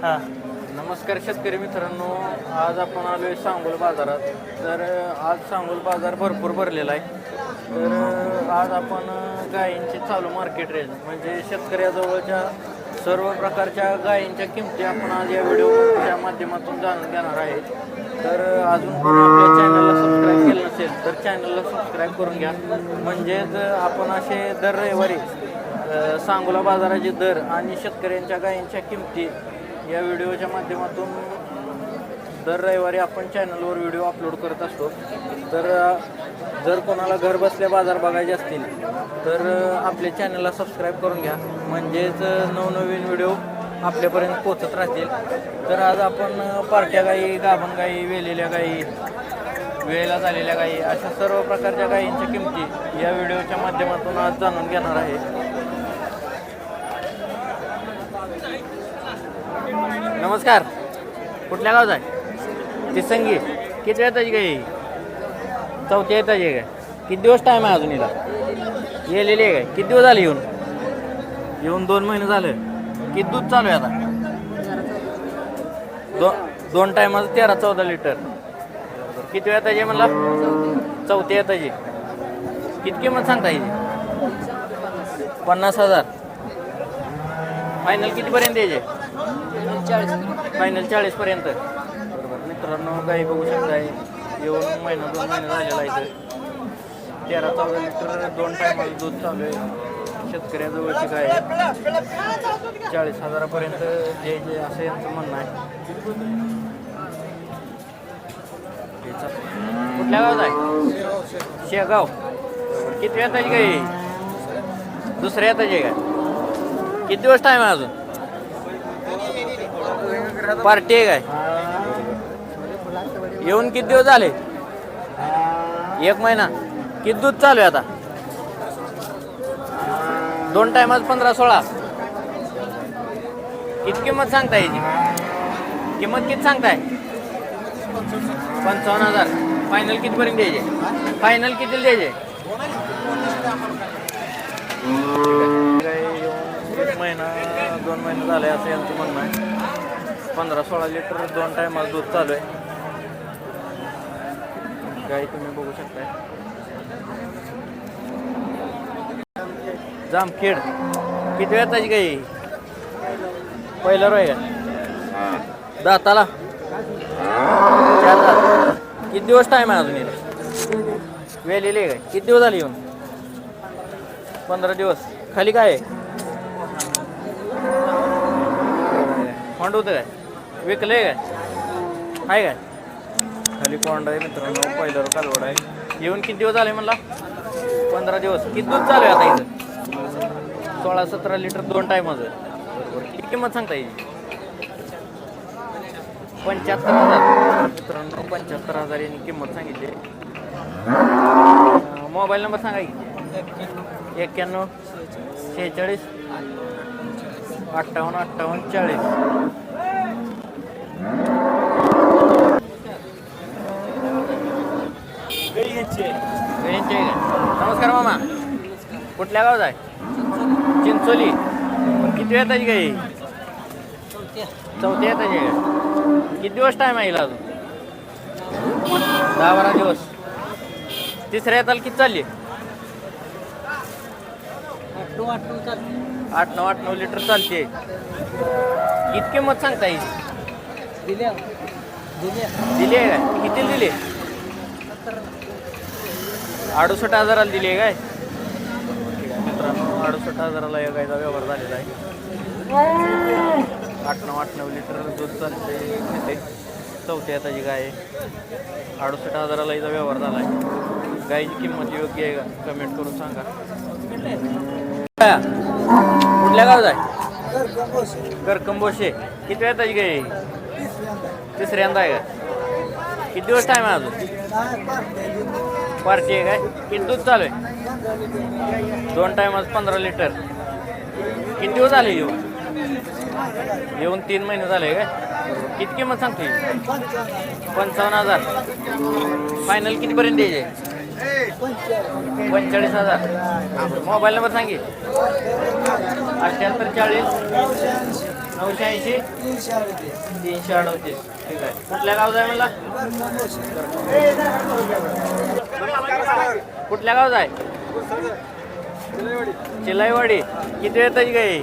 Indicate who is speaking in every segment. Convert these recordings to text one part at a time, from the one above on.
Speaker 1: हां.
Speaker 2: नमस्कार शेतकरी मित्रांनो आज आपण आलो आहे सांगोल बाजारात. तर आज सांगोल बाजार भरपूर भरलेला आहे. तर आज आपण गायींची चालू मार्केट रेंज म्हणजे शेतकऱ्याजवळच्या सर्व प्रकारच्या गायींच्या किमती आपण आज या व्हिडिओच्या माध्यमातून जाणून घेणार आहे. तर अजून आपल्या चॅनलला सबस्क्राईब केलं नसेल तर चॅनलला सबस्क्राईब करून घ्या. म्हणजेच आपण असे दर रविवारी सांगोला बाजाराचे दर आणि शेतकऱ्यांच्या गायींच्या किमती या व्हिडिओच्या माध्यमातून दर रविवारी आपण चॅनलवर व्हिडिओ अपलोड करत असतो. तर जर कोणाला घर बसल्या बाजार बघायचे असतील तर आपल्या चॅनलला सबस्क्राईब करून घ्या. म्हणजेच नवनवीन व्हिडिओ आपल्यापर्यंत पोचत राहतील. तर आज आपण पार्ट्या गाई गाभण गाई वेलेल्या गाई वेळेला झालेल्या गाई अशा सर्व प्रकारच्या गायींच्या किमती या व्हिडिओच्या माध्यमातून आज जाणून घेणार आहे. नमस्कार. कुठल्या गावात आहे? ती संगी किती येताची काय चौथ्या येताची काय किती दिवस टाईम आहे अजून हिला? येलेली आहे काय? किती दिवस झाले येऊन? येऊन दोन महिने झाले. किती दूध चालू आहे आता? दोन दोन टायमाचं तेरा चौदा लिटर किती वेळ त्याची म्हणला? चौथ्या येताची किती किंमत सांगता येईल? पन्नास हजार. फायनल कितीपर्यंत द्यायचे फायनल चाळीस पर्यंत. बरोबर. मित्रांनो गाई बघू शकताय. येऊन महिना दोन महिने झालेला आहे तेरा चौदा लिटर दोन टायमाला दूध चालू आहे. शेतकऱ्याजवळची काय आहे. चाळीस हजारापर्यंत द्यायचे असं यांचं म्हणणं आहे. कुठल्या गावात आहे? शेगाव. किती येताची काय दुसऱ्या येताची आहे किती दिवस टाईम आहे अजून? पार्टी आहे काय? येऊन किती दिवस झाले? एक महिना. किती दूध चालू आहे आता? दोन टायमात पंधरा सोळा. किती किंमत सांगताय याची? किंमत किती सांगताय? पंचावन्न हजार. फायनल कितीपर्यंत द्यायचे? फायनल किती द्यायचे? महिना दोन महिने झाले असं यांचं म्हणणं आहे. पंधरा सोळा लिटर दोन टायमाला दूध चालू आहे. गाई तुम्ही बघू शकताय. जामखेड. किती वेळाची गाई पहिला रोय दाताला? चार दात. किती दिवस टाईम आहे अजून येईल वेलेली आहे काय? किती दिवस झाले येऊन? पंधरा दिवस. खाली काय आहे? फंड होतं काय? विकलंय काय? आहे काय? खाली पॉन्ड आहे मित्रांनो पहिल्यावर कालवड आहे. येऊन किती दिवस झाले म्हणला? पंधरा दिवस. किती दूध चालू आहे आता इथं? सोळा सतरा लिटर दोन टायमाचं. किती किंमत सांगता येईल? पंच्याहत्तर हजार. मित्रांनो पंच्याहत्तर हजार यांनी किंमत सांगितली. मोबाईल नंबर सांगा की. एक्क्याण्णव शेहेचाळीस अठ्ठावन्न अठ्ठावन्न चाळीस. नमस्कार मामा. कुठल्या गावात आहे? चिंचोली. किती वेळ येताची गाई चौथ्या येताची काय किती दिवस टाईम आहे अजून? दहा बारा दिवस. तिसऱ्या येताल किती चालली? आठ नऊ आठ नऊ लिटर चालते. किती किंमत सांगता येईल दिली. आहे काय? किती दिली? अडुसष्ट हजाराला दिली आहे काय? मित्रांनो अडुसष्ट हजाराला या गायचा व्यवहार झालेला आहे. आठ नऊ आठ नऊ लिटर दूध चालते. घेते चौथ्या हाताची गाय आहे. अडुसष्ट हजाराला याचा व्यवहार झाला आहे. गायची किंमत योग्य आहे का? कमेंट करून सांगा. कुठल्या गावात आहे? करकंबोशे. किती वेळ ताजी गाई तिसऱ्यांदा आहे का? किती दिवस टाईम आहे अजून? पार्टी आहे काय? किती दूध चालू आहे? दोन टायमाच पंधरा लिटर किती दिवस झाले येऊन? येऊन तीन महिने झाले काय? किती किंमत सांगते पंचावन्न हजार. फायनल कितीपर्यंत द्यायचे पंचेचाळीस हजार. मोबाईल नंबर सांगे अठ्याहत्तर चाळीस नऊशे ऐंशी तीनशे अडतीस. ठीक आहे. कुठल्या गावचा आहे मला कुठल्या गावचा आहे चिलाईवाडी. किती वेळ त्याची काय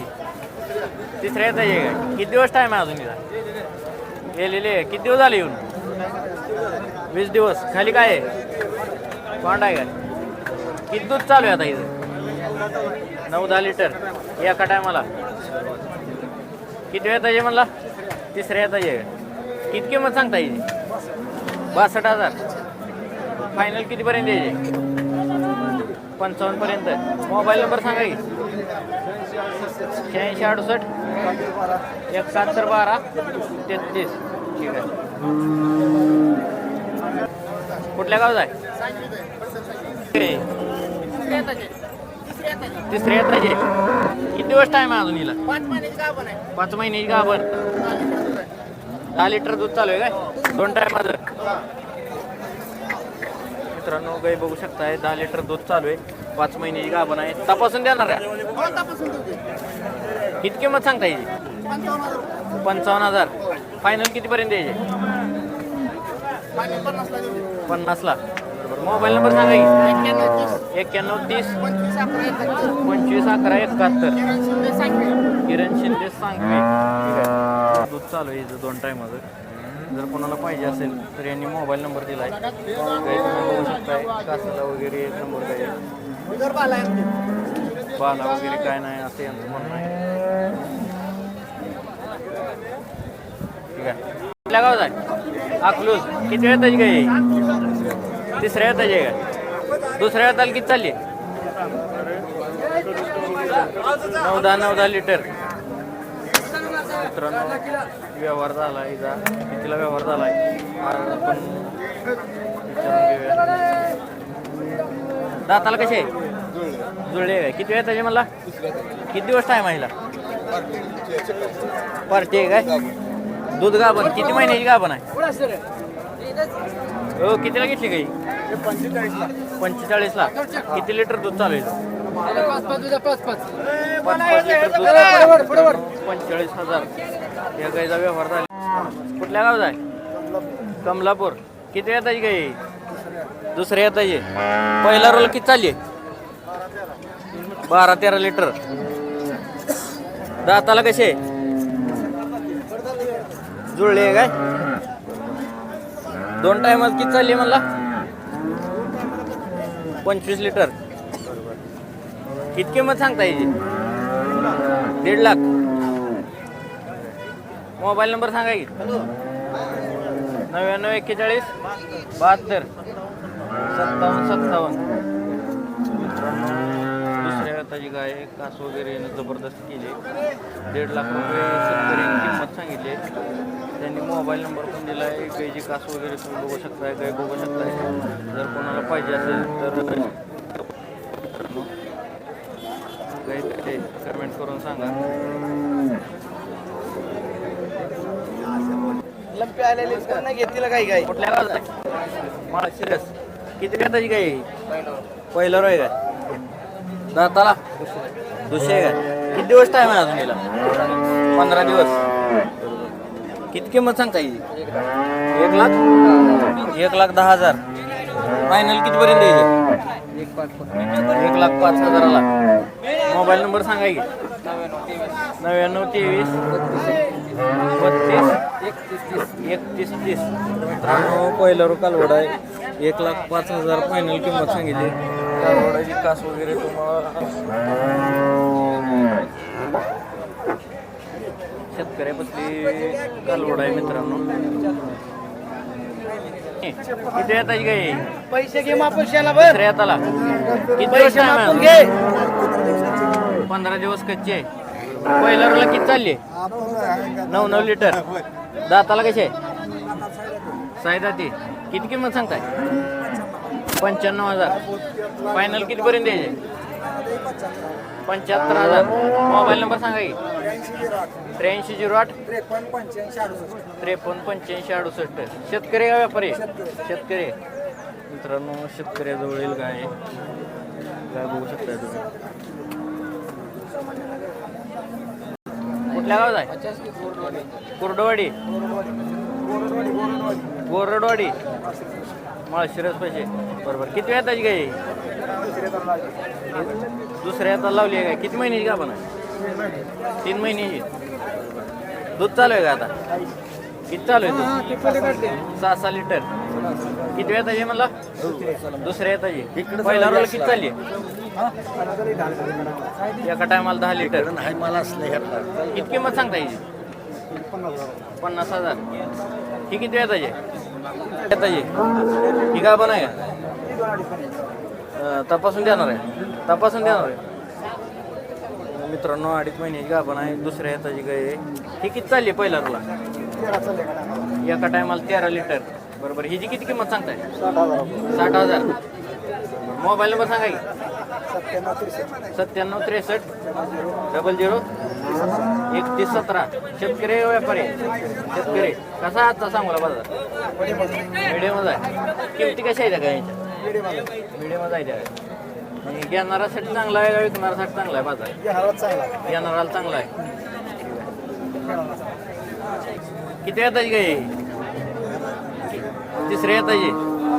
Speaker 2: तिसऱ्या येताची आहे काय किती दिवस टाईम आहे अजून तिला गेलेले किती दिवस झाले येऊन? वीस दिवस. खाली काय आहे? कोंडा आहे काय किती दूध चालू आहे आता इथं. नऊ दहा लिटर. एका टायमाला. किती वेळ त्याचे म्हणला? तिसऱ्या येता आहे किती किंमत सांगता येईल? बासष्ट हजार. फायनल कितीपर्यंत यायचे पंचावन्न पर्यंत. मोबाईल नंबर सांगा की. शहाऐंशी अडुसष्ट. एकाहत्तर बारा. तेहतीस. ठीक आहे. कुठल्या गावात आहे? तिसऱ्या येताचे किती दिवस टाइम आहे अजून हिला? पाच महिन्याची गाभर दहा लिटर दूध चालू आहे काय? दोन टाइम माझं मित्रांनो गाई बघू शकताय दहा लिटर दूध चालू आहे. पाच महिन्याची गाभण आहे. तपासून देणार का किती किंमत सांगता येईल? पंचावन्न हजार. फायनल कितीपर्यंत यायचे पन्नासला. मोबाईल नंबर सांगा की. एक्क्याण्णव तीस. पंचवीस अकरा एकाहत्तर. किरण शिंदे सांगवे. ठीक आहे. दूध चालू आहे दोन टायमाचं. जर कोणाला पाहिजे असेल तर यांनी मोबाईल नंबर दिला आहे काही तुम्ही बघू शकताय कासाला वगैरे एक नंबर काय. बाला वगैरे काय नाही असं यांचं म्हणणं आहे. ठीक आहे. कुठल्या गावात आहे? अकलूज. किती वेळ त्याची काय तिसऱ्या हाताची त्याची का? दुसऱ्या वेळाला किती चालली? नऊ दहा नऊ दहा लिटर. मित्रांनो व्यवहार झाला आहे इथं. कितीला व्यवहार झाला आहे पण दाताला कसे? आहे जुळले काय? किती वेळ त्याचे मला किती दिवस टाईम आहे पार्टी आहे काय? दूध गाभण. किती महिन्याची गाभण आहे? हो कितीला घेतली काही? म्हणजे पंचेचाळीसला किती लिटर दूध चालू आहे? पाच पाच लिटर पंचेचाळीस हजार. या गाईचा व्यवहार झाला. कुठल्या गावचा आहे? कमलापूर. किती येताची गाई? दुसऱ्या येताची पहिला रोल किती चालली बारा तेरा लिटर. दाताला कसे? जुळले आहे काय? दोन टायमात किती चालली म्हणला? पंचवीस लिटर. किती किंमत सांगता याची दीड लाख. मोबाईल नंबर सांगा की. नव्याण्णव एक्केचाळीस बहात्तर सत्तावन्न सत्तावन्न. दुसऱ्या हाताची गाय कास वगैरे जबरदस्त केली. दीड लाख रुपये शेतकऱ्यांनी किंमत सांगितली. त्यांनी मोबाईल नंबर पण दिला आहे. गायची कास वगैरे तुम्ही बघू शकताय गाय बघू शकताय. जर कोणाला पाहिजे असेल तर गाय कसे कमेंट करून सांगा.
Speaker 1: लंपी आलेली नाही घेतलेला काही काही.
Speaker 2: कुठल्या गावात आहे? मला सिरस किती व्यताची गाय? पहिलं रोय काय दाताला? दुसरे. काय किती दिवस टाइम आहे अजून याला पंधरा दिवस. किती किंमत सांगता येईल? एक लाख? एक लाख दहा हजार. फायनल कितीपर्यंत येईल? एक लाख पाच हजाराला. मोबाईल नंबर सांगा की. नव्याण्णव तेवीस. बत्तीस. एकतीस तीस. मित्रांनो पहिला रो कालवड आहे. एक लाख पाच हजार फायनल किंमत सांगितली. कालवडाची कास वगैरे तुम्हाला शेतकऱ्यापासली कालवड आहे मित्रांनो. किती येताची काय
Speaker 1: पैसे घे मापून शेला भर.
Speaker 2: दुसऱ्या येताला किती
Speaker 1: पैसे मापून? घे.
Speaker 2: पंधरा दिवस कच्चे आहे. पहिल्या रोला किती चालली नऊ नऊ लिटर दाताला कसे? साईदाती किती किंमत सांगताय? पंच्याण्णव हजार. फायनल कितीपर्यंत द्यायचे? पंच्याहत्तर हजार. मोबाईल नंबर सांगा की. त्र्याऐंशी झिरो आठ. त्रेपन्न पंच्याऐंशी अडुसष्ट. शेतकरी का व्यापारी? शेतकरी. मित्रांनो शेतकऱ्याजवळील गाय. आहे. गाय बघू शकता तुम्ही. कुठल्या गावात आहे? कुर्डवाडी. गोरडवाडी माळशिरस पैसे बरोबर. किती वेळ त्याची गाय? दुसऱ्या आता लावली. आहे काय किती महिन्याची का पण तीन महिन्याची दूध चालू आहे का आता? किती चालू आहे दूध? सहा सहा लिटर. किती वेळ त्याची म्हणला? दुसऱ्या येताची पहिला रोल किती चालली एका टायमाला दहा लिटर.
Speaker 3: नाही मला असलं ह्यातला
Speaker 2: किती किंमत सांगता येईल पन्नास हजार. ही किती येताची येताची ही. का पण आहे का? अं, तपासून देणार आहे. तपासून देणार आहे. मित्रांनो अडीच महिन्याची गाभण आहे. दुसऱ्या हाताची गाय आहे. ही किती चालली पहिला रोला एका टायमाला तेरा लिटर बरोबर. हिची किती किंमत सांगताय? साठ हजार. मोबाईल नंबर सांगा की. सत्त्याण्णव त्रेसष्ट. डबल झिरो एकतीस सतरा. शेतकरी व्यापारी? शेतकरी. कसा आजचा सांगू बाजार? मिडियमच आहे. किमती कशा आहे त्या गायच्या? मिडियमच आहे त्या. आणि घेणारासाठी चांगला आहे का विकणारासाठी चांगला आहे बाजार? घेणाराला चांगला आहे. किती येताची गाय तिसऱ्या येताची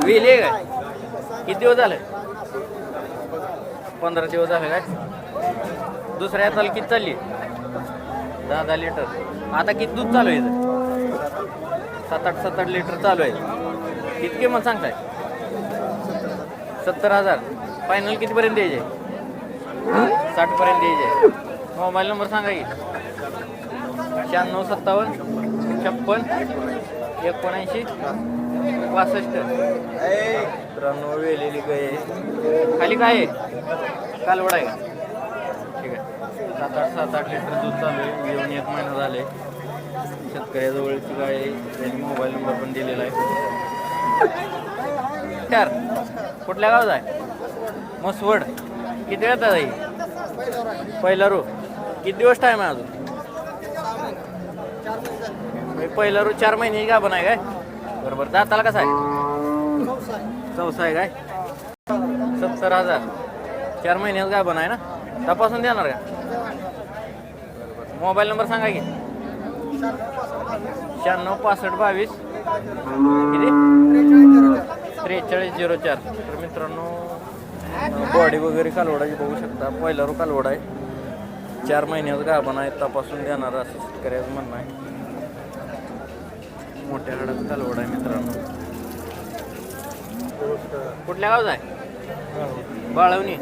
Speaker 2: वेली आहे काय? किती दिवस झाले? पंधरा दिवस झाले काय? दुसऱ्या हाताला किती चालली? दहा दहा लिटर. आता किती दूध चालू आहे इथं? सात आठ सात आठ लिटर चालू आहे. किती किंमत सांगताय? सत्तर हजार. फायनल कितीपर्यंत द्यायचे? साठपर्यंत द्यायचे. मोबाईल नंबर सांगा की. शहाण्णव सत्तावन्न छप्पन एकोणऐंशी पासष्ट त्र्याण्णव वेलेली आहे. खाली काय आहे? कालवड आहे का? ठीक आहे. सात आठ सात आठ लिटर दूध चालू आहे. येऊन एक महिना झाले शेतकऱ्याजवळची गाय आहे. त्यांनी मोबाईल नंबर पण दिलेला आहे. चार. कुठल्या गावात आहे? मसवड. किती वेळात आहे? पहिला रो किती दिवस टाईम आहे अजून? म्हणजे पहिला रो चार महिन्याची गाभण आहे काय? बरोबर. दाताला कसा आहे? चौसा आहे काय? सत्तर हजार. चार महिन्यात गाभण आहे ना? तपासून देणार का? मोबाईल नंबर सांगा की. शहाण्णव पासष्ट बावीस. किती? त्रेचाळीस झिरो चार. तर मित्रांनो बॉडी वगैरे कालवडाची बघू शकता. पहिला रो कालवड आहे. चार महिन्यात गाभण आहे तपासून देणार असं शेतकऱ्याचं म्हणणं आहे. मोठ्या हाडाचं कालवड आहे मित्रांनो. कुठल्या गावात आहे? बाळवणी.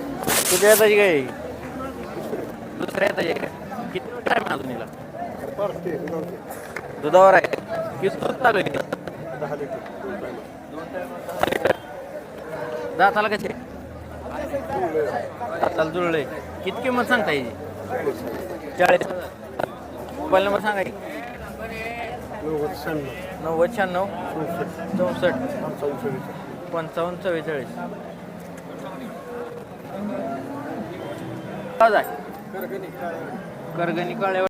Speaker 2: तुझ्या येताची काय? दुसऱ्या येताची काय किती टाइम अजून हिला दुधावर आहे. किती दूध चालू आहे? दाताला कसे दाताला जुळले किती किंमत सांगता येईल? चाळीस मोबाईल नंबर सांगा नव्वद शहाण्णव. चौसष्ट. पंचावन्न चव्वेचाळीस. आवाज आहे करगणी काळ्या